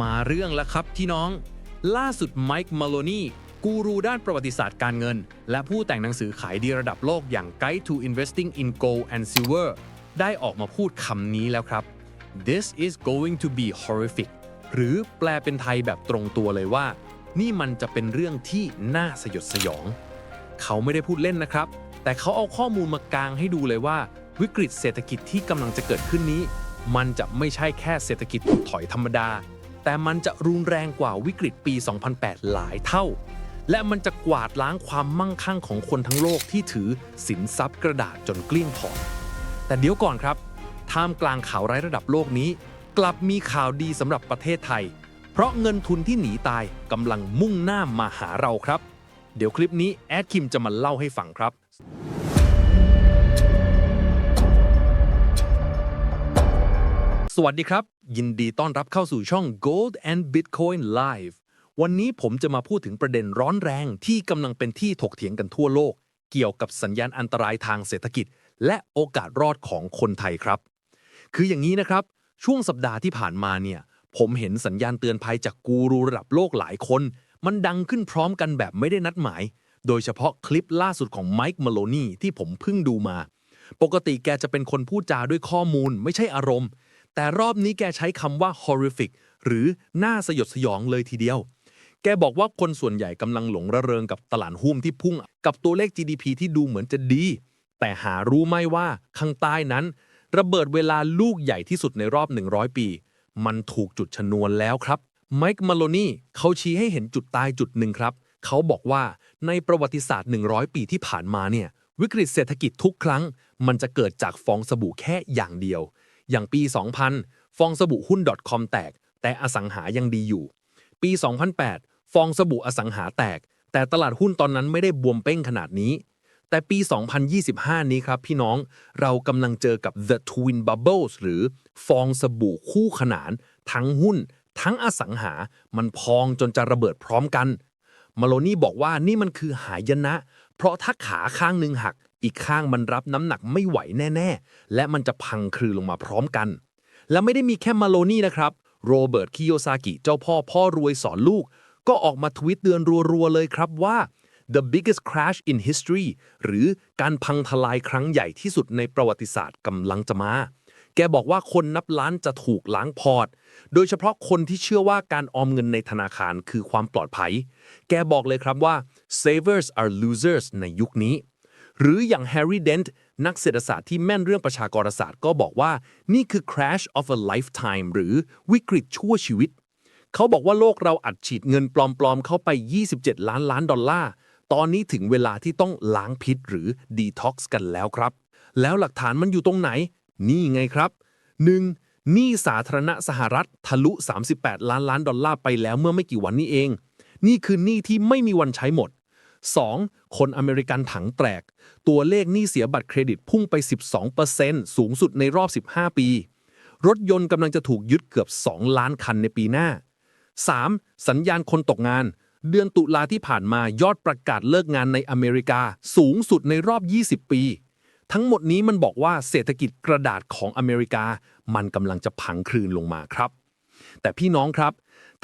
มาเรื่องแล้วครับพี่น้อง ล่าสุดไมค์มาโลนีกูรูด้านประวัติศาสตร์การเงิน และผู้แต่งหนังสือขายดีระดับโลกอย่าง Guide to Investing in Gold and Silver ได้ออกมาพูดคำนี้แล้วครับ This is going to be horrific หรือแปลเป็นไทยแบบตรงตัวเลยว่า นี่มันจะเป็นเรื่องที่น่าสยดสยอง เขาไม่ได้พูดเล่นนะครับ แต่เขาเอาข้อมูลมากางให้ดูเลยว่า วิกฤตเศรษฐกิจที่กำลังจะเกิดขึ้นนี้ มันจะไม่ใช่แค่เศรษฐกิจถดถอยธรรมดา แต่มันจะรุนแรงกว่าวิกฤตปี 2008 หลายเท่า และมันจะกวาดล้างความมั่งคั่งของคนทั้งโลกที่ถือสินทรัพย์กระดาษจนเกลี้ยงผอนแต่เดี๋ยวก่อนครับ ท่ามกลางข่าวร้ายระดับโลกนี้ กลับมีข่าวดีสำหรับประเทศไทย เพราะเงินทุนที่หนีตายกำลังมุ่งหน้ามาหาเราครับ เดี๋ยวคลิปนี้แอดคิมจะมาเล่าให้ฟังครับ สวัสดีครับ ยินดีต้อนรับเข้าสู่ช่อง Gold and Bitcoin Live วันนี้ผมจะมาพูดถึงประเด็นร้อนแรงที่กำลังเป็นที่ถกเถียงกันทั่วโลก เกี่ยวกับสัญญาณอันตรายทางเศรษฐกิจ และโอกาสรอดของคนไทยครับ คืออย่างนี้นะครับ ช่วงสัปดาห์ที่ผ่านมาเนี่ย ผมเห็นสัญญาณเตือนภัยจากกูรูระดับโลกหลายคน มันดังขึ้นพร้อมกันแบบไม่ได้นัดหมาย โดยเฉพาะคลิปล่าสุดของไมค์มาโลนีที่ผมเพิ่งดูมา ปกติแกจะเป็นคนพูดจาด้วยข้อมูล ไม่ใช่อารมณ์ แต่รอบนี้แกใช้คำว่า horrific หรือน่าสยดสยองเลยทีเดียว แกบอกว่าคนส่วนใหญ่กำลังหลงระเริงกับตลาดหุ้นที่พุ่ง กับตัวเลข GDP ที่ดูเหมือนจะดี แต่หารู้ไหมว่าข้างใต้นั้น ระเบิดเวลาลูกใหญ่ที่สุดในรอบ 100 ปี มันถูกจุดชนวนแล้วครับไมค์มาโลนีเขาชี้ให้เห็นจุดตายจุดหนึ่งครับ เขาบอกว่าในประวัติศาสตร์ 100 ปีที่ผ่านมาเนี่ยวิกฤตเศรษฐกิจทุกครั้ง มันจะเกิดจากฟองสบู่แค่อย่างเดียว อย่างปี 2000 ฟองสบู่หุ้น .com แตก แต่อสังหายังดีอยู่ ปี 2008 ฟองสบู่อสังหาแตก แต่ตลาดหุ้นตอนนั้นไม่ได้บวมเป้งขนาดนี้ แต่ปี 2025 นี้ครับพี่น้องเรากำลังเจอกับ the twin bubbles หรือฟองสบู่คู่ขนาน ทั้งหุ้น ทั้งอสังหา มันพองจนจะระเบิดพร้อมกันมาโลนี่บอกว่านี่มันคือหายนะ เพราะถ้าขาข้างหนึ่งหัก อีกข้างมันรับน้ำหนักไม่ไหวแน่ ๆ และมันจะพังคลือลงมาพร้อมกัน และไม่ได้มีแค่มาโลนี่นะครับ โรเบิร์ตคิโยซากิเจ้าพ่อพ่อรวยสอนลูก ก็ออกมาทวิตเตือนรัว ๆ เลยครับว่า the biggest crash in history หรือการพังทลายครั้งใหญ่ที่สุดในประวัติศาสตร์กำลังจะมา แกบอกว่าคนนับล้านจะถูกล้างพอร์ต โดยเฉพาะคนที่เชื่อว่าการออมเงินในธนาคารคือความปลอดภัย แกบอกเลยครับว่า savers are losers ในยุคนี้ หรืออย่างแฮร์รี่เดนต์นักเศรษฐศาสตร์ที่แม่นเรื่องประชากรศาสตร์ก็บอกว่านี่คือ crash of a lifetime หรือวิกฤตชั่วชีวิต เขาบอกว่าโลกเราอัดฉีดเงินปลอมๆ เข้าไป 27 ล้านล้านดอลลาร์ ตอนนี้ถึงเวลาที่ต้องล้างพิษหรือ detox กันแล้วครับ แล้วหลักฐานมันอยู่ตรงไหน นี่ไงครับ 1. หนี้สาธารณะสหรัฐทะลุ 38 ล้านล้านดอลลาร์ไปแล้วเมื่อไม่กี่วันนี้เอง นี่คือหนี้ที่ไม่มีวันใช้หมด 2. คนอเมริกันถังแตก ตัวเลขหนี้เสียบัตรเครดิตพุ่งไป 12%สูงสุดในรอบ 15 ปี รถยนต์กำลังจะถูกยึดเกือบ 2 ล้านคันในปีหน้า 3. สัญญาณคนตกงาน เดือนตุลาที่ผ่านมายอดประกาศเลิกงานในอเมริกาสูงสุดในรอบ 20 ปี ทั้งหมดนี้มันบอกว่าเศรษฐกิจกระดาษของอเมริกา มันกำลังจะพังคลืนลงมาครับ แต่พี่น้องครับ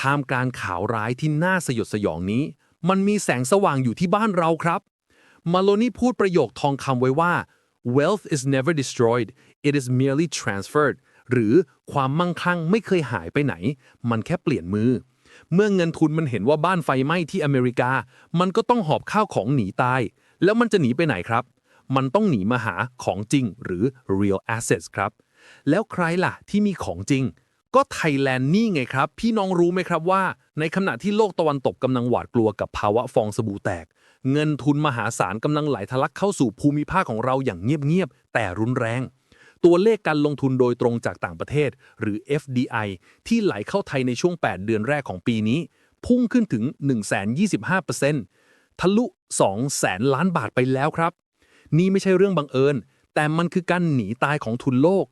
ท่ามกลางข่าวร้ายที่น่าสยดสยองนี้ มันมีแสงสว่างอยู่ที่บ้านเราครับ มาโลนี่พูดประโยคทองคำไว้ว่า wealth is never destroyed it is merely transferred หรือความมั่งคั่งไม่เคยหายไปไหน มันแค่เปลี่ยนมือ เมื่อเงินทุนมันเห็นว่าบ้านไฟไหม้ที่อเมริกา มันก็ต้องหอบข้าวของหนีตาย แล้วมันจะหนีไปไหนครับ มันต้องหนีมาหาของจริงหรือ real assets ครับ แล้วใครล่ะที่มีของจริง ก็ไทยแลนด์นี่ไงครับ พี่น้องรู้ไหมครับว่า ในขณะที่โลกตะวันตกกำลังหวาดกลัวกับภาวะฟองสบู่แตก เงินทุนมหาศาลกำลังไหลทะลักเข้าสู่ภูมิภาคของเราอย่างเงียบๆแต่รุนแรง ตัวเลขการลงทุนโดยตรงจากต่างประเทศ หรือ FDI ที่ไหลเข้าไทยในช่วง 8 เดือนแรกของปีนี้ พุ่งขึ้นถึง 125%ทะลุ 2 แสนล้านบาทไปแล้วครับ นี่ไม่ใช่เรื่องบังเอิญ แต่มันคือการหนีตายของทุนโลก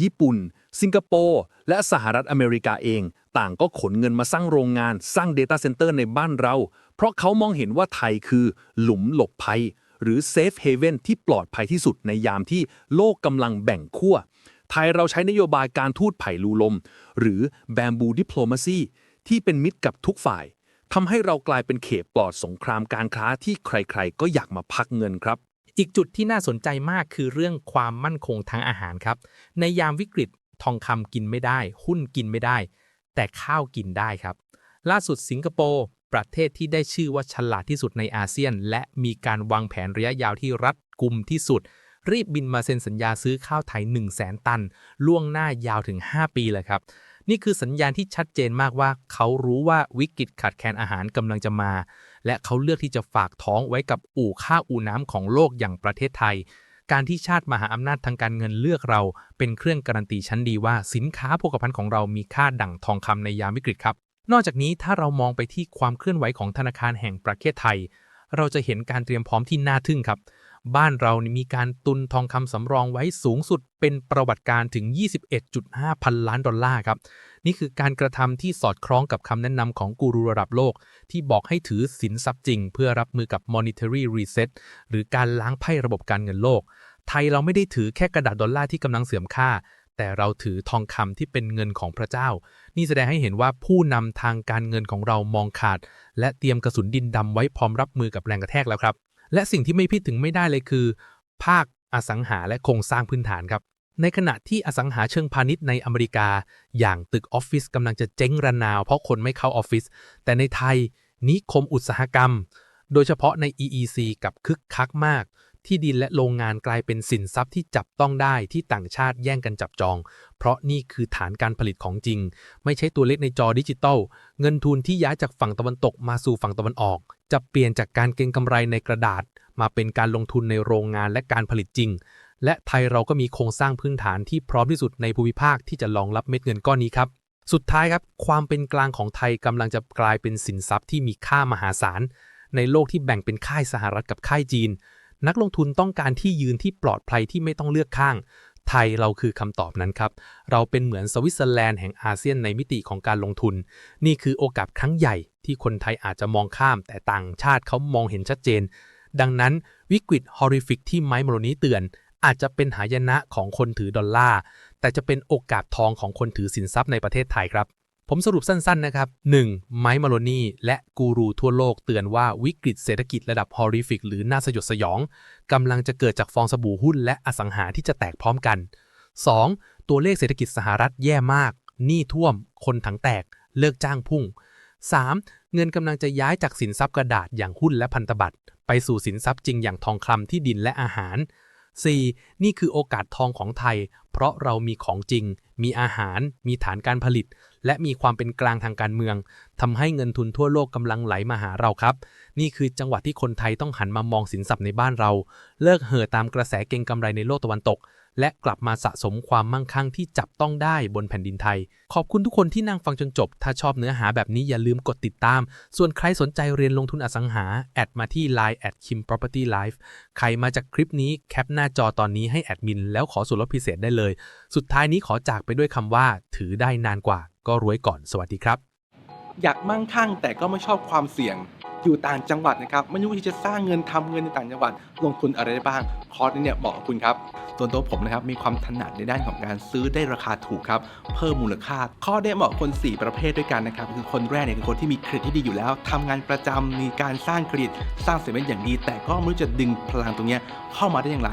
ญี่ปุ่น สิงคโปร์ และสหรัฐอเมริกาเอง ต่างก็ขนเงินมาสร้างโรงงานสร้าง Data Center ในบ้านเรา เพราะเขามองเห็นว่าไทยคือหลุมหลบภัย หรือ Safe Haven ที่ปลอดภัยที่สุดในยามที่โลกกำลังแบ่งขั้ว ไทยเราใช้นโยบายการทูตไผ่ลูลม หรือ Bamboo Diplomacy ที่เป็นมิตรกับทุกฝ่ายทำให้เรากลายเป็นเขตปลอดสงครามการค้าที่ใครๆ ก็อยากมาพักเงินครับอีกจุดที่น่าสนใจมากคือเรื่องความมั่นคงทางอาหารครับ ในยามวิกฤต ทองคำกินไม่ได้ หุ้นกินไม่ได้ แต่ข้าวกินได้ครับ ล่าสุดสิงคโปร์ประเทศที่ได้ชื่อว่าฉลาดที่สุดในอาเซียน และมีการวางแผนระยะยาวที่รัดกุมที่สุด รีบบินมาเซ็นสัญญาซื้อข้าวไทย 1 0 0 0 0แสนตัน ล่วงหน้ายาวถึง 5 ปีเลยครับ นี่คือสัญญาณที่ชัดเจนมากว่า เขารู้ว่าวิกฤตขาดแคลนอาหารกำลังจะมา และเขาเลือกที่จะฝากท้องไว้กับอู่ข้าวอู่น้ำของโลกอย่างประเทศไทย การที่ชาติมหาอำนาจทางการเงินเลือกเรา เป็นเครื่องการันตีชั้นดีว่าสินค้าโภคภัณฑ์ของเรามีค่าดั่งทองคำในยามวิกฤตครับ นอกจากนี้ถ้าเรามองไปที่ความเคลื่อนไหวของธนาคารแห่งประเทศไทย เราจะเห็นการเตรียมพร้อมที่น่าทึ่งครับ บ้านเรานี่มีการตุนทองคำสำรองไว้สูงสุดเป็นประวัติการถึง 21.5 พันล้านดอลลาร์ครับ นี่คือการกระทำที่สอดคล้องกับคำแนะนำของกูรูระดับโลก ที่บอกให้ถือสินทรัพย์จริง เพื่อรับมือกับ monetary reset หรือการล้างไพ่ระบบการเงินโลก ไทยเราไม่ได้ถือแค่กระดาษดอลลาร์ที่กำลังเสื่อมค่าแต่เราถือทองคำที่เป็นเงินของพระเจ้า นี่แสดงให้เห็นว่าผู้นำทางการเงินของเรามองขาด และเตรียมกระสุนดินดำไว้พร้อมรับมือกับแรงกระแทกแล้วครับ และสิ่งที่ไม่พิดถึงไม่ได้เลยคือ ภาคอสังหาและโครงสร้างพื้นฐานครับ ในขณะที่อสังหาเชิงพาณิชย์ในอเมริกา อย่างตึกออฟฟิศกำลังจะเจ๊งระนาว เพราะคนไม่เข้าออฟฟิศแต่ในไทยนิคมอุตสาหกรรม โดยเฉพาะใน EEC กับคึกคักมาก ที่ดินและโรงงานกลายเป็นสินทรัพย์ที่จับต้องได้ที่ต่างชาติแย่งกันจับจอง เพราะนี่คือฐานการผลิตของจริง ไม่ใช่ตัวเลขในจอดิจิตอลเงินทุนที่ย้ายจากฝั่งตะวันตกมาสู่ฝั่งตะวันออก จะเปลี่ยนจากการเก็งกำไรในกระดาษ มาเป็นการลงทุนในโรงงานและการผลิตจริง และไทยเราก็มีโครงสร้างพื้นฐานที่พร้อมที่สุดในภูมิภาคที่จะรองรับเม็ดเงินก้อนนี้ครับ สุดท้ายครับ ความเป็นกลางของไทยกำลังจะกลายเป็นสินทรัพย์ที่มีค่ามหาศาล ในโลกที่แบ่งเป็นค่ายสหรัฐกับค่ายจีน นักลงทุนต้องการที่ยืนที่ปลอดภัยที่ไม่ต้องเลือกข้าง ไทยเราคือคำตอบนั้นครับ เราเป็นเหมือนสวิตเซอร์แลนด์แห่งอาเซียนในมิติของการลงทุน นี่คือโอกาสครั้งใหญ่ที่คนไทยอาจจะมองข้าม แต่ต่างชาติเขามองเห็นชัดเจน ดังนั้นวิกฤตฮอริฟิกที่ไม้มโรนี้เตือน อาจจะเป็นหายนะของคนถือดอลลาร์แต่จะเป็นโอกาสทองของคนถือสินทรัพย์ในประเทศไทยครับ ผมสรุปสั้นๆนะครับ 1. ไมค์มาโลนีและกูรูทั่วโลกเตือนว่าวิกฤตเศรษฐกิจระดับฮอริฟิกหรือน่าสยดสยองกำลังจะเกิดจากฟองสบู่หุ้นและอสังหาที่จะแตกพร้อมกัน 2. ตัวเลขเศรษฐกิจสหรัฐแย่มาก หนี้ท่วม คนถังแตก เลิกจ้างพุ่ง 3. เงินกำลังจะย้ายจากสินทรัพย์กระดาษอย่างหุ้นและพันธบัตรไปสู่สินทรัพย์จริงอย่างทองคำที่ดินและอาหาร 4. นี่คือโอกาสทองของไทย เพราะเรามีของจริง มีอาหาร มีฐานการผลิต และมีความเป็นกลางทางการเมืองทำให้เงินทุนทั่วโลกกำลังไหลมาหาเราครับ นี่คือจังหวะที่คนไทยต้องหันมามองสินทรัพย์ในบ้านเรา เลิกเห่อตามกระแสเก็งกำไรในโลกตะวันตก และกลับมาสะสมความมั่งคั่งที่จับต้องได้บนแผ่นดินไทย ขอบคุณทุกคนที่นั่งฟังจนจบ ถ้าชอบเนื้อหาแบบนี้อย่าลืมกดติดตาม ส่วนใครสนใจเรียนลงทุนอสังหา แอดมาที่ Line at Kim Property Life ใครมาจากคลิปนี้แคปหน้าจอตอนนี้ให้แอดมิน แล้วขอส่วนลดพิเศษได้เลย สุดท้ายนี้ขอจากไปด้วยคำว่า ถือได้นานกว่า ก็รวยก่อนสวัสดีครับ อยากมั่งคั่งแต่ก็ไม่ชอบความเสี่ยง อยู่ต่างจังหวัดนะครับไม่รู้ที่จะสร้างเงินทำเงินในต่างจังหวัด ลงทุนอะไรได้บ้าง คอร์สนี้เนี่ยเหมาะกับคุณครับส่วนตัวผมนะครับมีความถนัดในด้านของการซื้อได้ราคาถูกครับเพิ่มมูลค่า ข้อได้เหมาะคน 4 ประเภทด้วยกันนะครับคือคนแรกเนี่ยคือคนที่มีเครดิตที่ดีอยู่แล้วทำงานประจำมีการสร้างเครดิตสร้างเสร็จเป็นอย่างดี แต่ก็ไม่รู้จะดึงพลังตรงเนี้ยเข้ามาได้อย่างไร